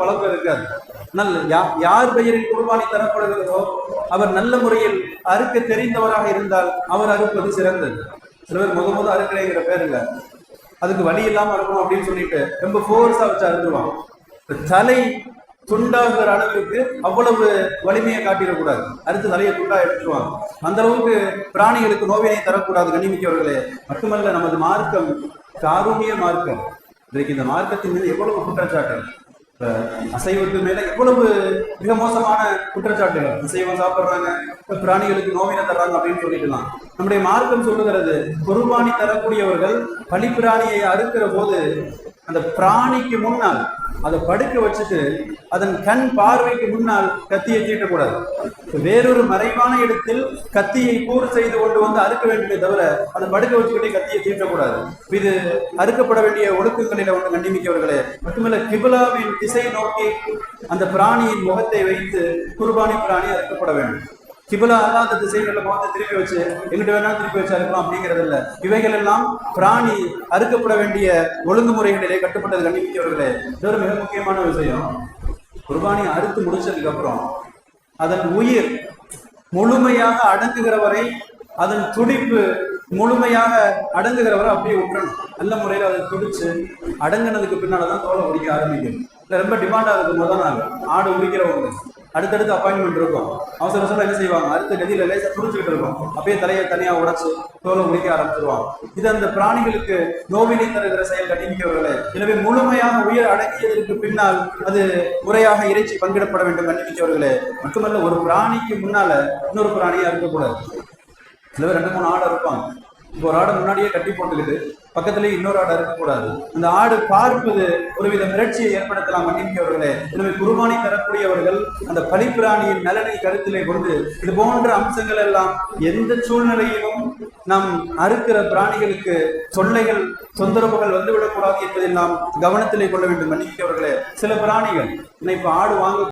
பழக்கம் இருக்காது. நல்ல யா- யார் பெயரில் குர்பானி தரப்படுகிறதோ அவர் நல்ல முறையில் அறுக்க தெரிந்தவராக இருந்தால் அவர் அறுப்பது சிறந்தது. சில பேர் முத முத அறுக்கிறேங்கிற பேர் இல்ல. அதுக்கு வழி இல்லாம இருக்கணும் அப்படின்னு சொல்லிட்டு ரொம்ப ஃபோர்ஸா வச்சு அறுத்துருவான் தலை துண்டாகிற அளவுக்கு அவ்வளவு வலிமையை காட்டிடக்கூடாது. அடுத்து தலையை துண்டா எடுத்துருவாங்க. அந்த அளவுக்கு பிராணிகளுக்கு நோவினை தரக்கூடாது கண்ணிமிக்கவர்களே. மட்டுமல்ல நமது மார்க்கம் காரூணிய மார்க்கம். இன்றைக்கு இந்த மார்க்கத்தின் மீது எவ்வளவு குற்றச்சாட்டு அசைவத்து மேல எவ்வளவு மிக மோசமான குற்றச்சாட்டுகள்? அசைவம் சாப்பிடுறாங்க பிராணிகளுக்கு நோவினை தர்றாங்க அப்படின்னு சொல்லிட்டுலாம் நம்முடைய மார்க்கம் சொல்லுகிறது குருபானி தரக்கூடியவர்கள் பலிப்பிராணியை அறுக்கிற போது அந்த பிராணிக்கு முன்னால் அதை படுக்க வச்சுட்டு அதன் கண் பார்வைக்கு முன்னால் கத்தியை தீட்டக்கூடாது. வேறொரு மறைவான இடத்தில் கத்தியை கூறு செய்து கொண்டு வந்து அறுக்க வேண்டுமே தவிர அதை படுக்க வச்சுக்கிட்டே கத்தியை தீட்டக்கூடாது. இது அறுக்கப்பட வேண்டிய ஒழுக்கங்களில் ஒன்று கண்டிமிக்கவர்களே மட்டுமல்ல கிபிலாவின் திசை நோக்கி அந்த பிராணியின் முகத்தை வைத்து குர்பானி பிராணி அறுக்கப்பட வேண்டும். கிபில அல்லாத திசைகளில் முகத்தை திருப்பி வச்சு எங்கிட்ட வேணா திருப்பி வச்சு அறுக்கலாம் அப்படிங்கிறது இல்ல இவைகள் எல்லாம் பிராணி அறுக்கப்பட வேண்டிய ஒழுங்குமுறைகளிலே கட்டுப்பட்டது கண்டிப்பிக்கவர்களே இது ஒரு மிக முக்கியமான விஷயம். குர்பானி அறுத்து முடிச்சதுக்கு அப்புறம் அதன் உயிர் முழுமையாக அடங்குகிற வரை அதன் துடிப்பு முழுமையாக அடங்குகிற வரை அப்படியே விட்டுறணும். நல்ல முறையில் அதை துடிச்சு அடங்குனதுக்கு பின்னால தான் தோலை உடிக்க ஆரம்பிக்கும். இல்லை ரொம்ப டிமாண்டாக இருக்கும் முதல் நாள் ஆடு உரிக்கிறவங்க அடுத்தடுத்து அப்பாயின்மெண்ட் இருக்கும். அவசர அவசரம் என்ன செய்வாங்க? அடுத்த கதியில லேசாக துடிச்சுக்கிட்டு இருக்கும். அப்படியே தலையை தனியா உடச்சு தோலை முடிக்க ஆரம்பிச்சிருவாங்க. இது அந்த பிராணிகளுக்கு நோவினை தருகிற செயல் கண்டிப்பிக்கவர்களே எனவே முழுமையாக உயிர் அடக்கியதற்கு பின்னால் அது முறையாக இறைச்சி பங்கிடப்பட வேண்டும் கண்டிப்பிக்கவர்களே மட்டுமல்ல ஒரு பிராணிக்கு முன்னால இன்னொரு பிராணியா இருக்கக்கூடாது. சில ரெண்டு மூணு ஆடை இருப்பாங்க இப்போ ஒரு ஆடை முன்னாடியே கட்டி போட்டுக்கிட்டு பக்கத்துலயே இன்னொரு ஆடு இருக்கக்கூடாது அந்த ஆடு பார்ப்பது ஒருவித மிரட்சியை ஏற்படுத்தலாம் மன்னிக்கவர்களே எனவே குர்பானி தரக்கூடியவர்கள் அந்த பலிப்பிராணியின் நலனை கருத்திலே கொண்டு இது போன்ற அம்சங்கள் எல்லாம் எந்த சூழ்நிலையிலும் நாம் அறுக்கிற பிராணிகளுக்கு தொல்லைகள் தொந்தரவுகள் வந்துவிடக்கூடாது என்பதை நாம் கவனத்திலே கொள்ள வேண்டும் மன்னிக்கவர்களே சில பிராணிகள் இப்ப ஆடு வாங்க